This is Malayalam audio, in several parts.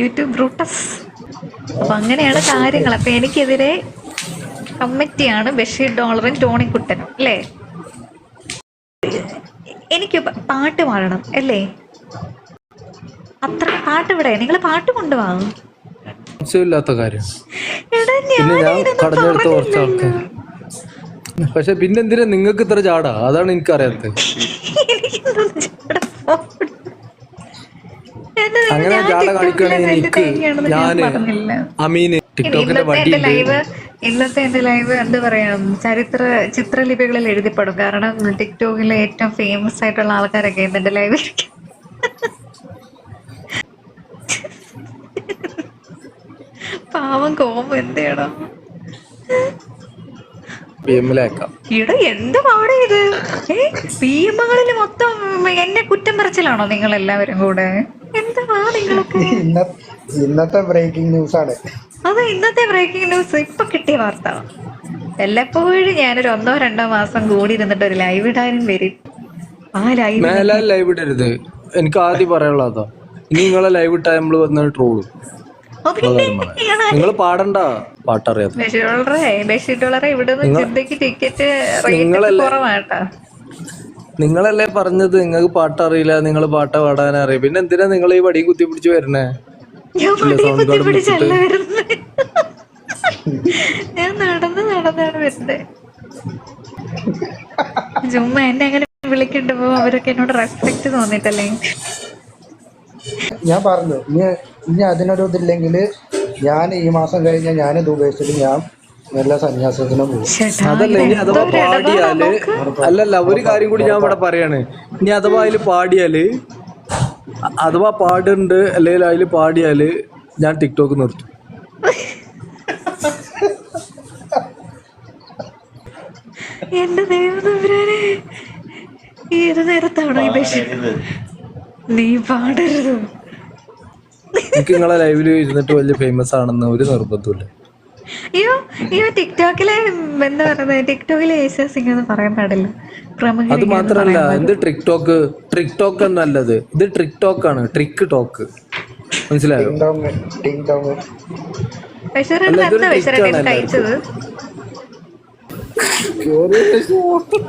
YouTube Brutus. അപ്പൊ അങ്ങനെയാണ് കാര്യങ്ങൾ. അപ്പൊ എനിക്കെതിരെ കമ്മിറ്റിയാണ് ബഷീർ ഡോളറും ടോണി കുട്ടനും അല്ലേ? എനിക്ക് പാട്ട് പാടണം അല്ലേ? അത്ര പാട്ട് ഇവിടെ നിങ്ങൾ പാട്ട് കൊണ്ടുപോകും സംശയമില്ലാത്ത കാര്യം. എടാ പിന്നെ ഞാൻ ഞാനിതൊന്നും കടഞ്ഞെടുത്ത കുറച്ച് ആൾക്കാർ പറഞ്ഞില്ലല്ലോ. പക്ഷെ പിന്നെന്തിനാ നിങ്ങൾക്ക് ഇത്ര ചാടാ? അതാണ് എനിക്കറിയാത്തത് എനിക്കിതൊന്നും ചാടാൻ പോകണ്ട. എന്നെ നിങ്ങൾ അങ്ങനെ കാണിക്കുകയാണെങ്കിൽ ൽ എനിക്ക് ഞാൻ ഞാൻ അമീന് ടിക്ടോക്കിന്റെ വണ്ടി ഇന്നത്തെ എന്റെ ലൈവ് എന്താ പറയാ ചരിത്ര ചിത്രലിപികളിൽ എഴുതിപ്പെടും. കാരണം ടിക്ടോക്കിലെ ഏറ്റവും ഫേമസ് ആയിട്ടുള്ള ആൾക്കാരൊക്കെ ഇന്ന് എന്റെ ലൈവ് പാവം കോമ്പ് എന്തേടോ? ഇവിടെ എന്ത് പാടാ ഇത്? ഏ പി എമ്മുകളിൽ മൊത്തം എന്നെ കുറ്റം പറച്ചിലാണോ നിങ്ങൾ എല്ലാവരും കൂടെ? ഇന്നത്തെ ബ്രേക്കിംഗ് ന്യൂസ് ആണ്. അത് ഇന്നത്തെ ബ്രേക്കിംഗ് ന്യൂസ് ഇപ്പൊ കിട്ടിയ വാർത്ത. എല്ലപ്പോഴും ഞാനൊരു ഒന്നോ രണ്ടോ മാസം കൂടി ഇരുന്നിട്ട് ഒരു ലൈവ് ഇടാനും വരും. ആ ലൈവ് ലൈവ് ഇടരുത്. എനിക്ക് ആദ്യം പറയാനുള്ളതാ ഇനി നിങ്ങളെ ലൈവ് ഇട്ടാ നമ്മൾ വന്ന ട്രോളും. നിങ്ങൾ പാടണ്ട. പാട്ടറിയാത്ത ബഷീർ ബഷീറുള്ളറേ ഇവിടെ നിന്ന് ചിന്തക്ക് ടിക്കറ്റ് റേറ്റ് കുറവാട്ടാ. നിങ്ങളല്ലേ പറഞ്ഞത്? നിങ്ങൾക്ക് പാട്ടറിയില്ല നിങ്ങൾ പാട്ട് പാടാൻ അറിയാം. പിന്നെ എന്തിനാ നിങ്ങൾ ഈ വടി കുത്തി പിടിച്ച് വരണേ? ഞാൻ പടി കുത്തി പിടിച്ചല്ല വരുന്നത് ഞാൻ നടന്ന് നടന്നാണ് വരുന്നത് ചുമ്മാ എന്നെ അങ്ങനെ വിളിക്കണ്ടപ്പോ അവരൊക്കെ എന്നോട് റെസ്പെക്ട് തോന്നിട്ടല്ലേ ഞാൻ പറഞ്ഞു ഇനി ഇനി അതിനൊരു ഇതില്ലെങ്കിൽ ഞാൻ ഈ മാസം കഴിഞ്ഞാൽ ഞാൻ ഇത് ഉപേക്ഷിച്ചിട്ട് ഞാൻ നല്ല സന്യാസത്തിനും പോകും. അതല്ല ഇനി അഥവാ പാടിയാൽ അല്ലല്ല ഒരു കാര്യം കൂടി ഞാൻ ഇവിടെ പറയാണ്. ഇനി അഥവാ അതിൽ പാടിയാൽ അഥവാ പാടുണ്ട് അല്ലെങ്കിൽ അതിൽ പാടിയാൽ ഞാൻ ടിക്ടോക്ക് നിർത്തും. എന്റെ ദൈവതമ്പുരാനെ ഏത് നേരത്താണോ ഈ ബഷീർ നീ പാടരുത്. എനിക്ക് നിങ്ങളെ ലൈവിൽ ഇരുന്നിട്ട് വലിയ ഫേമസ് ആണെന്ന് ഒരു നിർബന്ധമില്ല അയ്യോ അയ്യോ ടിക്ടോക്കിലെ എന്താ പറയുന്നത് ടിക്ടോക്കിലെ യേശു സിംഗ് എന്ന് പറയാൻ പാടില്ല. അത് മാത്രല്ല എന്ത് ട്രിക് ടോക്ക്. ട്രിക് ടോക്ക് എന്നല്ലത് ഇത് ട്രിക് ടോക്ക് ആണ് ട്രിക്ക് ടോക്ക് മനസ്സിലായോ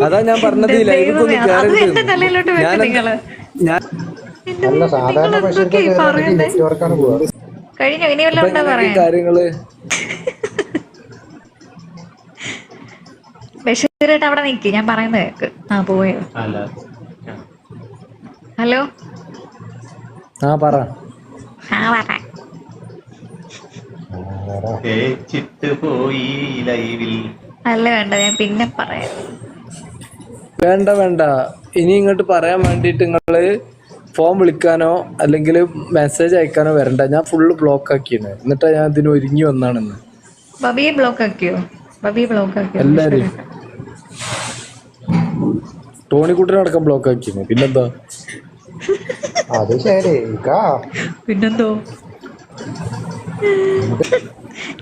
അതാ ഞാൻ പറഞ്ഞത് ഈ ലൈവിൽ ദൈവമേ, അത് എന്റെ തലയിലോട്ട് വെച്ച് നിങ്ങൾ ഞാൻ എന്റെ അല്ല സാധാരണ എന്തൊക്കെ ഈ പറയുന്നേ നെറ്റ്വർക്കാണ് പോവുക കഴിഞ്ഞു ഇനി വല്ലതും ഉണ്ടോ ഈ പറയാൻ കാര്യങ്ങൾ ബഷീറായിട്ട് അവിടെ നിൽക്കി ഞാൻ പറയുന്നത് കേക്ക്. ആ പോയോ. ഹലോ? ആ പറ. ആ പറ. അല്ല വേണ്ട. ഞാൻ പിന്നെ പറയാം. വേണ്ട വേണ്ട. ഇനി ഇങ്ങോട്ട് പറയാൻ വേണ്ടിയിട്ട് നിങ്ങൾ ഫോൺ വിളിക്കാനോ അല്ലെങ്കിൽ മെസ്സേജ് അയക്കാനോ വരണ്ട. ഞാൻ ഫുള്ള് ബ്ലോക്ക് ആക്കിയാണ്. എന്നിട്ടാ ഞാൻ ഇതിന് ഒരുങ്ങി വന്നാണെന്ന് ബബിയെ ബ്ലോക്ക് ആക്കിയോ? ബബിയെ ബ്ലോക്ക് ആക്കിയോ? എല്ലാരും ടോണിക്കുട്ടനടക്കം ബ്ലോക്ക് ആക്കിയിരുന്നു പിന്നെന്താ? അത് ശരി. ഇക്കാ. പിന്നെന്തോ?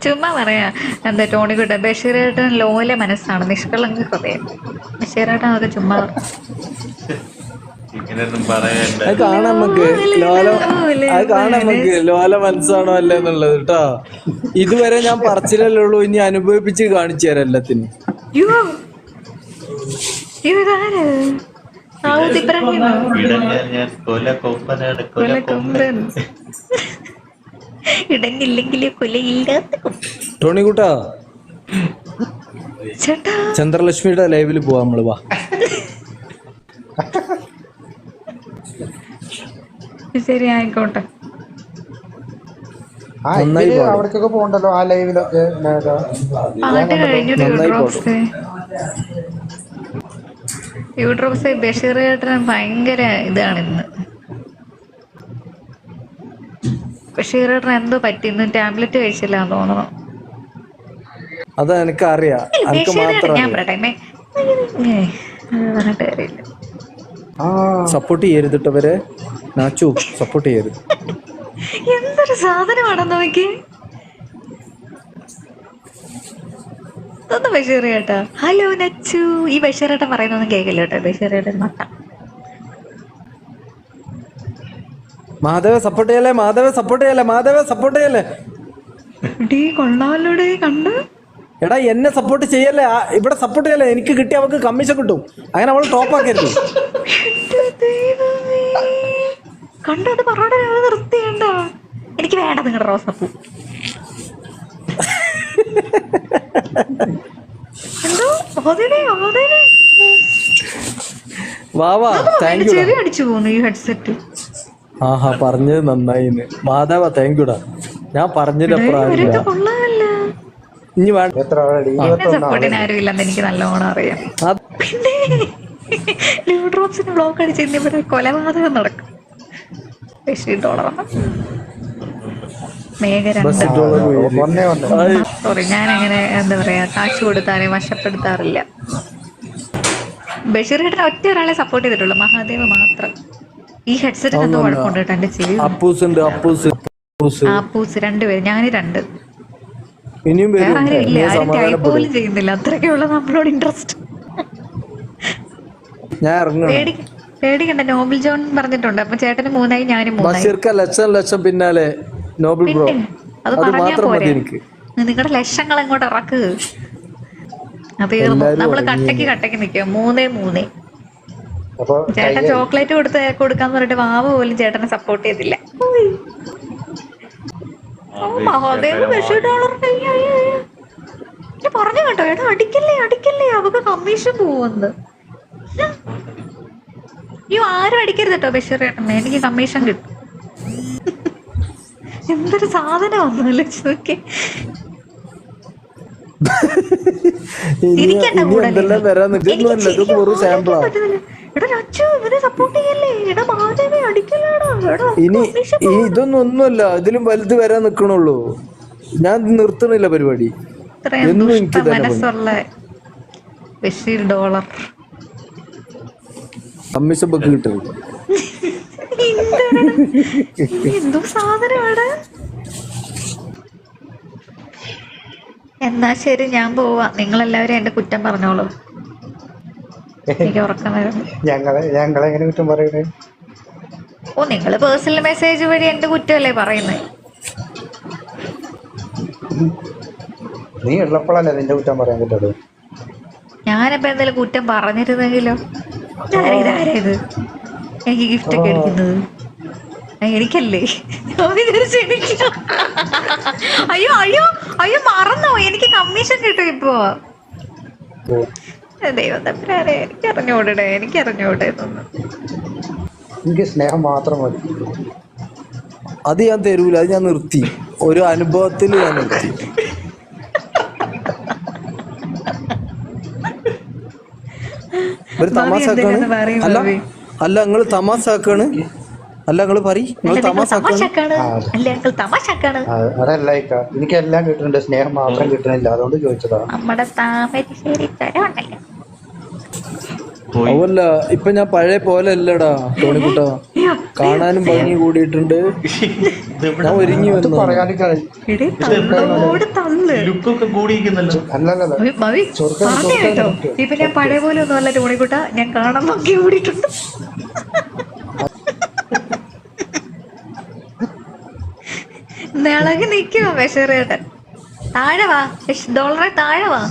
ചുമ്മാ പറയാ. എന്താ ടോണി ടോണിക്കുട്ട ബഷീറേട്ടൻ ലോല മനസ്സാണ്. നിഷ്കളങ്ക ഹൃദയം ബഷീറേട്ടൻ അതൊക്കെ ചുമ്മാ ഇങ്ങനെയൊന്നും പറയണ്ട. അത് കാണാൻ നമുക്ക് ലോല അത് നമുക്ക് ലോല മനസ്സാണോ അല്ല എന്നുള്ളത് കേട്ടോ ഇതുവരെ ഞാൻ പറച്ചിലല്ലേ ഉള്ളൂ. ഇനി അനുഭവിപ്പിച്ച് കാണിച്ചു തരാം എല്ലാത്തിനും. കൊമ്പൻ. ഇടങ്ങില്ലെങ്കിൽ. ടോണിക്കുട്ടാ. ചന്ദ്രലക്ഷ്മിയുടെ ലൈവിൽ പോവാ നമ്മൾ വാ. ശരി ആയിക്കോട്ടെ. അവിടേക്കൊക്കെ പോകണ്ടല്ലോ ആ ലൈവിലോ. നേതാ. പാട്ട് കഴിഞ്ഞു നന്നായി യൂട്രോപ്സ് ബഷീർ ചേട്ടൻ ഭയങ്കര ഇതാണ് ഇന്ന്. ബഷീർ ചേട്ടൻ എന്തോ പറ്റി? ഇന്ന് ടാബ്ലറ്റ് കഴിച്ചില്ല തോന്നുന്നു അത് എനിക്ക് അറിയാം ഞാൻ പറയട്ടെ പറഞ്ഞിട്ട് കാര്യമില്ല. സപ്പോർട്ട് ചെയ്യരുത് ട്ടോ നാച്ചു സപ്പോർട്ട് ചെയ്യരുത്. എന്തൊരു സാധനമാണെന്ന് നോക്കി ഒന്ന് ബഷീർ ചേട്ടാ ഹലോ നച്ചു ഈ ബഷീർ ചേട്ടൻ പറയുന്നൊന്നും കേൾക്കില്ല കേട്ടോ. ബഷീർ ചേട്ടൻ മട്ട മാധവ സപ്പോർട്ട് ചെയ്യല്ലേ? മാധവ സപ്പോർട്ട് ചെയ്യല്ലേ? മാധവ സപ്പോർട്ട് ചെയ്യല്ലേ? ഡീ കൊള്ളാമല്ലോടെ കണ്ട് എടാ എന്നെ സപ്പോർട്ട് ചെയ്യല്ലേ? ആ, ഇവിടെ സപ്പോർട്ട് ചെയ്യല്ലേ? എനിക്ക് കിട്ടിയ അവൾക്ക് കമ്മീഷൻ കിട്ടും. അങ്ങനെ അവൾ ടോപ്പ് ആക്കരുത്. എന്റെ ദൈവമേ. കണ്ടോ അത് പറഞ്ഞോടെ നിർത്തിയണ്ട എനിക്ക് വേണ്ട നിങ്ങളുടെ റോസപ്പൂ. എന്തോ? അതിനെ അതിനെ വാ വാ. താങ്ക് യു ചെവി അടിച്ചു പോന്നു ഈ ഹെഡ്സെറ്റ്. ആഹാ പറഞ്ഞത് നന്നായിന്ന് മാധവ താങ്ക് യുടാ ഞാൻ ഇനി എനിക്ക് നല്ലോണം അറിയാം. പിന്നെ ബ്ലോക്ക് അടിച്ച് ഇവിടെ കൊലപാതകം നടക്കും. ഡോളർ ആയ്. സോറി ഞാൻ അങ്ങനെ എന്താ പറയാ കാശ് കൊടുത്താലും വശപ്പെടുത്താറില്ല. ബഷീർ ചേട്ടൻ ഒറ്റ ഒരാളെ സപ്പോർട്ട് ചെയ്തിട്ടുള്ളൂ. മഹാദേവ് മാത്രം. ഈ ഹെഡ്സെറ്റിന് എന്തോ കുഴപ്പമുണ്ട് കേട്ടോ എന്റെ ചെവി ആപ്പൂസ് രണ്ടുപേര് ഞാൻ രണ്ട് ഇനിയും വേറെ ആരും ഇല്ല. ആരും ടൈപ്പ് പോലും ചെയ്യുന്നില്ല. അത്രയൊക്കെയുള്ള നമ്മളോട് ഇൻട്രസ്റ്റ് ഞാൻ പേടിക്കണ്ട. നോബിൾ ജോൺ പറഞ്ഞിട്ടുണ്ട്. അപ്പൊ ചേട്ടന് മൂന്നായി ഞാനും ലക്ഷം ലക്ഷം പിന്നാലെ. നോബൽ ബ്രോ അത് പറഞ്ഞാ മാത്രം മതി പോരെ. എനിക്ക്. നിങ്ങളുടെ ലക്ഷങ്ങൾ അങ്ങോട്ട് ഇറക്ക്. അത് നമ്മൾ കട്ടക്ക് കട്ടക്ക് നിൽക്കുക മൂന്നേ മൂന്നേ. ചേട്ടൻ ചോക്ലേറ്റ് കൊടുത്ത് കൊടുക്കാന്ന് പറഞ്ഞിട്ട് വാവ് പോലും ചേട്ടനെ സപ്പോർട്ട് ചെയ്തില്ല. പറഞ്ഞു കേട്ടോ. എടാ അടിക്കല്ലേ അടിക്കല്ലേ. അവക്ക് കമ്മീഷൻ പോവുന്നത് അയ്യോ ആരും അടിക്കരുത് കേട്ടോ ബഷീർ ചേട്ടനെ എനിക്ക് കമ്മീഷൻ കിട്ടും. എന്തൊരു സാധനം ഒന്നുമല്ല ചോദിക്കേ ഇനി ഇതൊന്നും ഒന്നുമല്ല ഇതിലും വലുത് വരാൻ നിക്കണുള്ളൂ. ഞാൻ നിർത്തണില്ല പരിപാടി. എന്നും എനിക്ക് ഡോളർ? എന്തോ സാധനമാണ് എന്നാ ശരി ഞാൻ പോവാ. നിങ്ങളെല്ലാവരും എന്റെ കുറ്റം പറഞ്ഞോളൂ. എനിക്ക് ഉറക്കം വരുന്നു. ഞങ്ങളെ ഞങ്ങളെ എങ്ങനെ കുറ്റം പറയണേ? ഓ നിങ്ങൾ പേഴ്സണൽ മെസ്സേജ് വഴി എന്റെ കുറ്റമല്ലേ പറയുന്നത് നീ ഉള്ളപ്പോഴല്ലേ നിന്റെ കുറ്റം പറയാൻ പറ്റുള്ളൂ? ഞാനിപ്പോ എന്തെങ്കിലും കുറ്റം പറഞ്ഞിരുന്നെങ്കിലോ? ഇതാരാ ഇതാരാ ഇത്? എനിക്ക് ഗിഫ്റ്റ് ഒക്കെ അടിക്കുന്നത് എനിക്കല്ലേ? വിചാരിച്ചു എനിക്ക് അയ്യോ അയ്യോ അയ്യോ മറന്നോ എനിക്ക് കമ്മീഷൻ കിട്ടും ഇപ്പോ ദൈവം തമ്പുരാനെ എനിക്ക് അറിഞ്ഞോടേ എനിക്ക് അറിഞ്ഞോടെ ഇതൊന്നും. എനിക്ക് സ്നേഹം മാത്രം മതി. അത് ഞാൻ തരൂല അത് ഞാൻ നിർത്തി. ഒരു അനുഭവത്തിൽ ഞാൻ നിർത്തി. ഒരു തമാശ എന്തിനാന്ന് പറയും അല്ല നിങ്ങൾ അല്ല നിങ്ങൾ തമാശ ആക്കാണ്. അല്ല നിങ്ങൾ പറയും അതല്ല ഇക്ക എനിക്ക് എല്ലാം കിട്ടുന്നുണ്ട്. സ്നേഹം മാത്രം കിട്ടുന്നില്ല. അതുകൊണ്ട് ചോദിച്ചതാ നമ്മുടെ താമരശ്ശേരി തരമുണ്ടല്ലോ പോയി. അവല്ല ഇപ്പൊ ഞാൻ പഴയ പോലെ അല്ലടാ ടോണിക്കുട്ടാ കുട്ട കാണാനും ഭംഗി കൂടിയിട്ടുണ്ട്. ഞാൻ ഒരുങ്ങി വന്നു കേട്ടോ. പഴയ പോലെ ഒന്നും അല്ല ടോണിക്കുട്ട ഞാൻ കാണാൻ ഭംഗി ഓടിയിട്ടുണ്ട് നിളകി നിക്കുവാ ബഷീറേട്ടൻ താഴെ വാ ഡോളറെ താഴെ വാ.